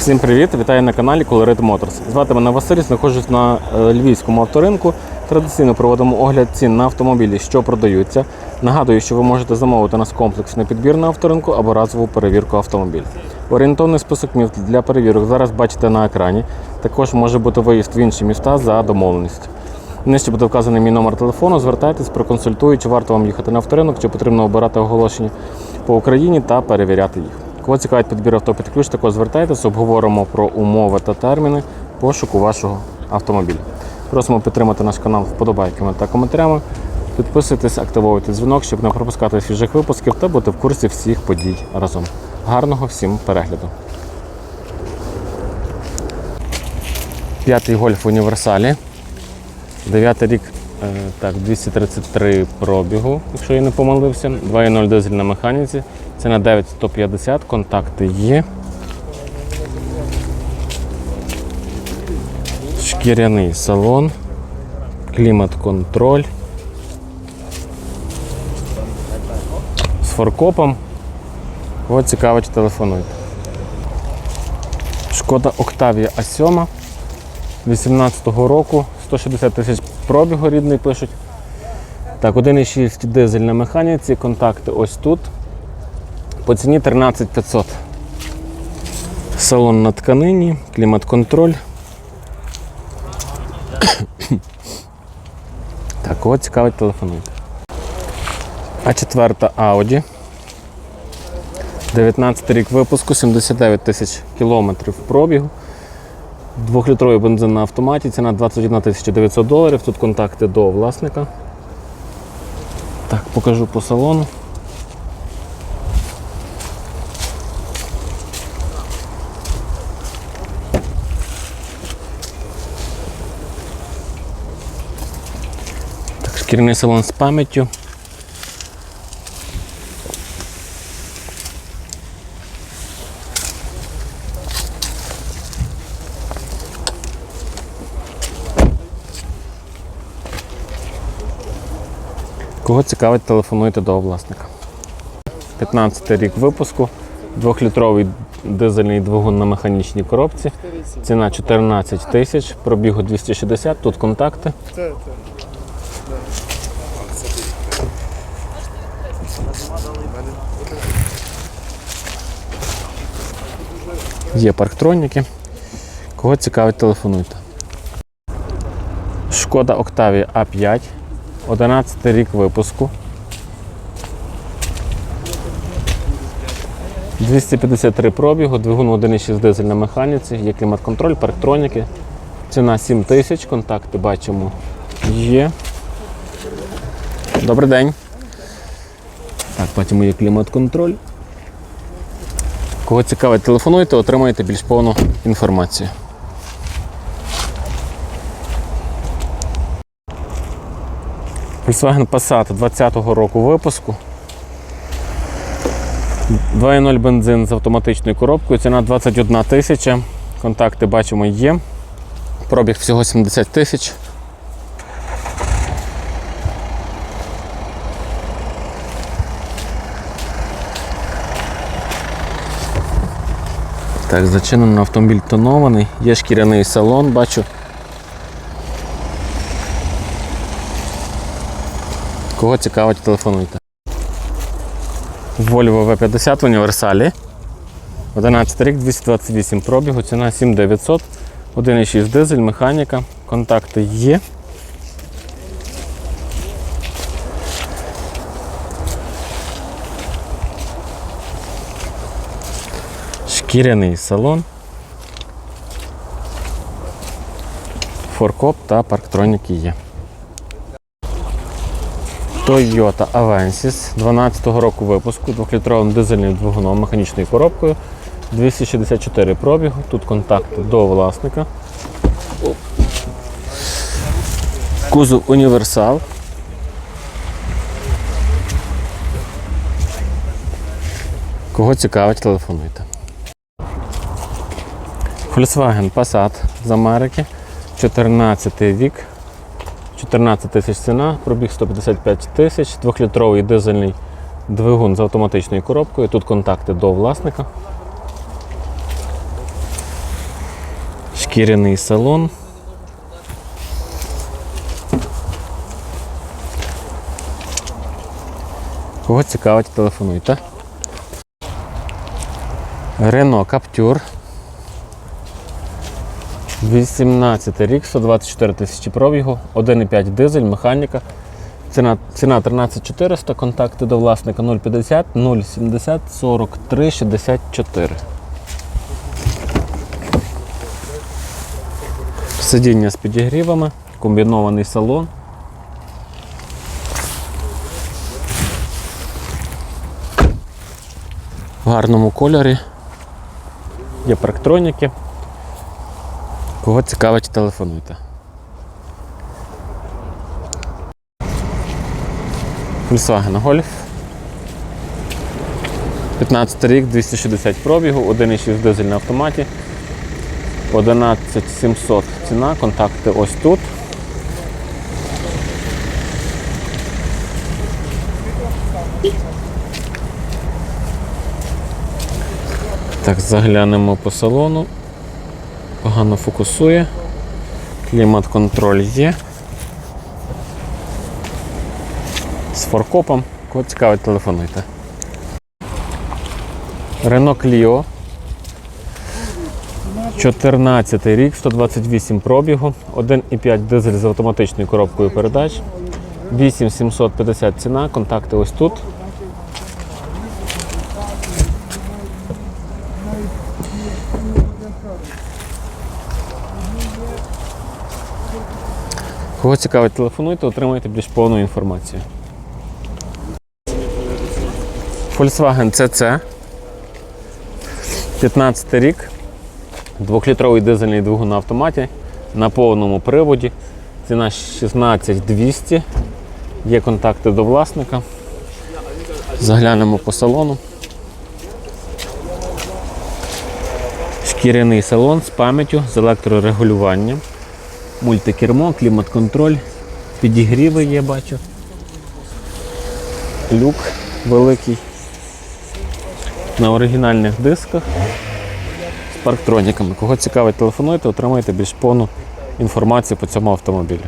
Всім привіт! Вітаю на каналі Colorit Motors. Звати мене Василь, знаходжусь на е, львівському авторинку. Традиційно проводимо огляд цін на автомобілі, що продаються. Нагадую, що ви можете замовити нас комплексний підбір на авторинку або разову перевірку автомобіля. Орієнтовний список міст для перевірок зараз бачите на екрані. Також може бути виїзд в інші міста за домовленістю. Нижче буде вказаний мій номер телефону. Звертайтесь, проконсультую, чи варто вам їхати на авторинок, чи потрібно обирати оголошення по Україні та перевіряти їх. Кого цікавить підбір авто під ключ, також звертайтесь, обговоримо про умови та терміни пошуку вашого автомобіля. Просимо підтримати наш канал вподобайками та коментарями. Підписуйтесь, активуйте дзвінок, щоб не пропускати свіжих випусків та бути в курсі всіх подій разом. Гарного всім перегляду! П'ятий гольф в універсалі. Дев'ятий рік, е, так, 233 пробігу, якщо я не помилився. 2.0 дизель на механіці. Це на 9150, контакти є. Шкіряний салон, клімат-контроль. З форкопом. Кого цікавить, телефонуйте. Шкода Октавія А7 18-го року, 160 тисяч пробігу рідний пишуть. Так, 1,6 дизель на механіці, контакти ось тут. По ціні 13 500. Салон на тканині, клімат-контроль. так, кого цікавить, телефонуйте. А четверта Audi. 19 рік випуску, 79 тисяч кілометрів пробігу. Двохлітровий бензин на автоматі, ціна 21 900 доларів. Тут контакти до власника. Так, покажу по салону. Так, шкіряний салон з пам'яттю. Кого цікавить, телефонуйте до власника. 15 рік випуску, 2-літровий дизельний двигун на механічній коробці. Ціна 14 тисяч, пробігу 260, тут контакти. Є парктроніки. Кого цікавить, телефонуйте. Шкода Octavia A5, 11 рік випуску. 253 пробігу, двигун 1,6 дизель на механіці, є клімат-контроль, парктроніки. Ціна 7 тисяч, контакти бачимо є. Добрий день. Так, бачимо є клімат-контроль. Кого цікавить, телефонуйте, отримаєте більш повну інформацію. Volkswagen Passat 20-го року випуску. 2.0 бензин з автоматичною коробкою. Ціна 21 тисяча. Контакти бачимо є. Пробіг всього 70 тисяч. Так, зачинено автомобіль тонований, є шкіряний салон, бачу. Кого цікавить, телефонуйте. Volvo V50 в універсалі. 11 рік, 228 пробігу, ціна 7900, 1,6 дизель, механіка, контакти є. Шкіряний салон. Форкоп та парктроніки є. Toyota Avensis 12-го року випуску, 2-літровим дизельним двигуном, механічною коробкою, 264 пробігу, тут контакти до власника. Кузов універсал. Кого цікавить, телефонуйте. Volkswagen Passat з Америки, 14 вік, 14 тисяч ціна, пробіг 155 тисяч, 2-літровий дизельний двигун з автоматичною коробкою. Тут контакти до власника. Шкіряний салон. Кого цікавить, телефонуйте. Рено Каптюр. 18 рік, 124 тисячі пробігу, 1,5 дизель, механіка. Ціна, ціна 13400, контакти до власника 050 070 43 64. Сидіння з підігрівами, комбінований салон. В гарному кольорі. Є парктроніки. Кого цікавить, телефонуйте. Volkswagen Golf. 15 рік, 260 пробігу, 1,6 дизель на автоматі. 11700 ціна, контакти ось тут. Так, заглянемо по салону. Погано фокусує. Клімат-контроль є. З форкопом. Кого цікавить, телефонуйте. Renault Clio. 14 рік, 128 пробігу, 1,5 дизель з автоматичною коробкою передач. 8750 ціна, контакти ось тут. Кого цікавить, телефонуйте, отримайте більш повну інформацію. Volkswagen CC. 15 рік. Двохлітровий дизельний двигун на автоматі на повному приводі. Ціна 16200. Є контакти до власника. Заглянемо по салону. Шкіряний салон з пам'яттю, з електрорегулюванням. Мультикермо, клімат-контроль, підігріви є, бачу. Люк великий. На оригінальних дисках з парктроніками. Кого цікавить, телефонуйте, отримаєте більш повну інформацію по цьому автомобілю.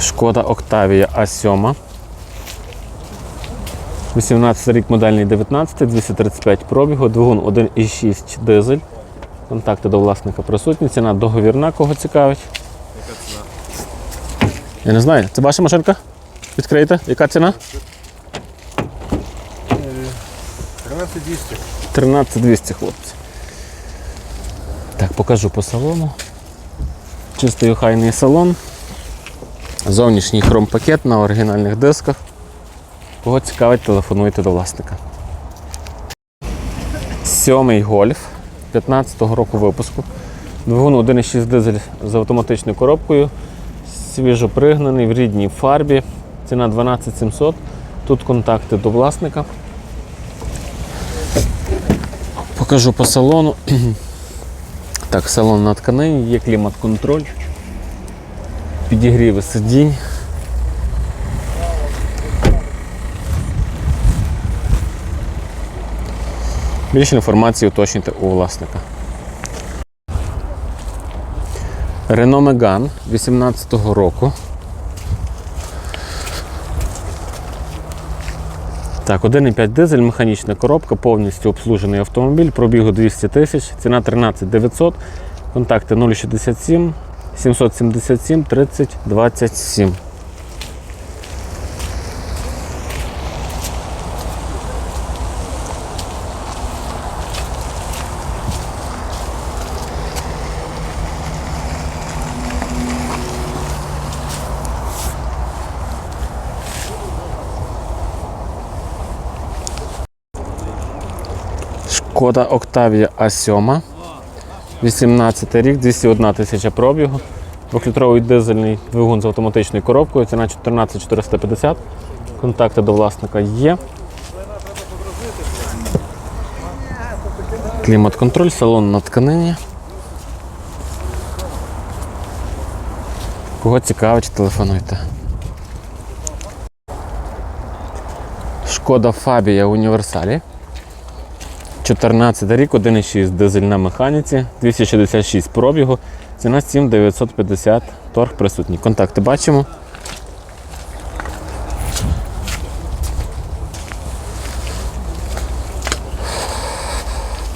Шкода Octavia A7. 18 рік модельний 19, 235 пробігу, двигун 1,6 дизель. Контакти до власника присутні. Ціна договірна, кого цікавить. Яка ціна? Я не знаю, це ваша машинка? Відкрийте. Яка ціна? 13200. 13200, хлопці. Так, покажу по салону. Чистий охайний салон. Зовнішній хромпакет на оригінальних дисках. Кого цікавить, телефонуйте до власника. Сьомий гольф 15-го року випуску. Двигун 1,6 дизель з автоматичною коробкою. Свіжопригнаний в рідній фарбі. Ціна 12700. Тут контакти до власника. Покажу по салону. Так, салон на тканині, є клімат-контроль, підігріви сидінь. Більше інформації уточнюйте у власника. Renault Megane 18-го року. Так, 1,5 дизель, механічна коробка, повністю обслужений автомобіль, пробігу 200 тисяч, ціна 13 900, контакти 067 777 30 27. Шкода Octavia A7. 18 рік, 201 тисяча пробігу. Двохлітровий дизельний двигун з автоматичною коробкою. Ціна 14 450. Контакти до власника є. Клімат-контроль, салон на тканині. Кого цікавить, телефонуйте. Шкода Фабія Універсалі. 14 рік, 1,6 дизель на механіці, 266 пробігу, ціна 7950, торг присутній. Контакти бачимо.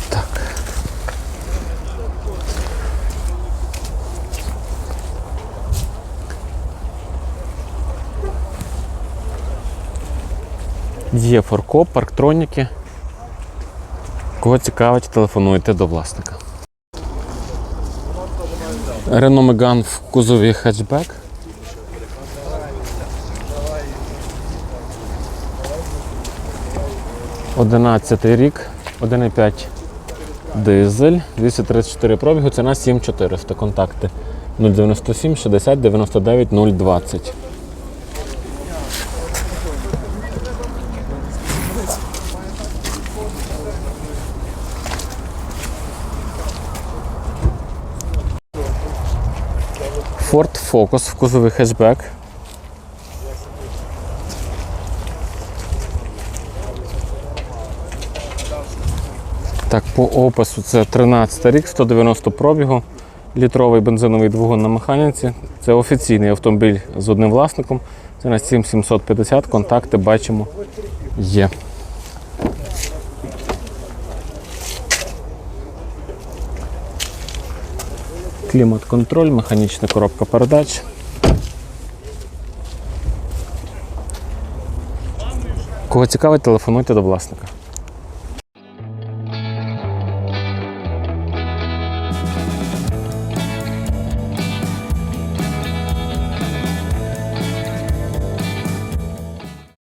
Так. Є форкоп, парктроніки. Кого цікавить, телефонуйте до власника. Renault Megane в кузові хетчбек. Одинадцятий рік, 1,5 дизель, 234 пробігу, ціна 7400. Контакти 097 60 99 020. Ford Focus в кузові хетчбек. Так, по опису це 13 рік, 190 пробігу, літровий бензиновий двигун на механіці. Це офіційний автомобіль з одним власником. Це на 7750, контакти бачимо є. Клімат-контроль, механічна коробка передач. Кого цікавить, телефонуйте до власника.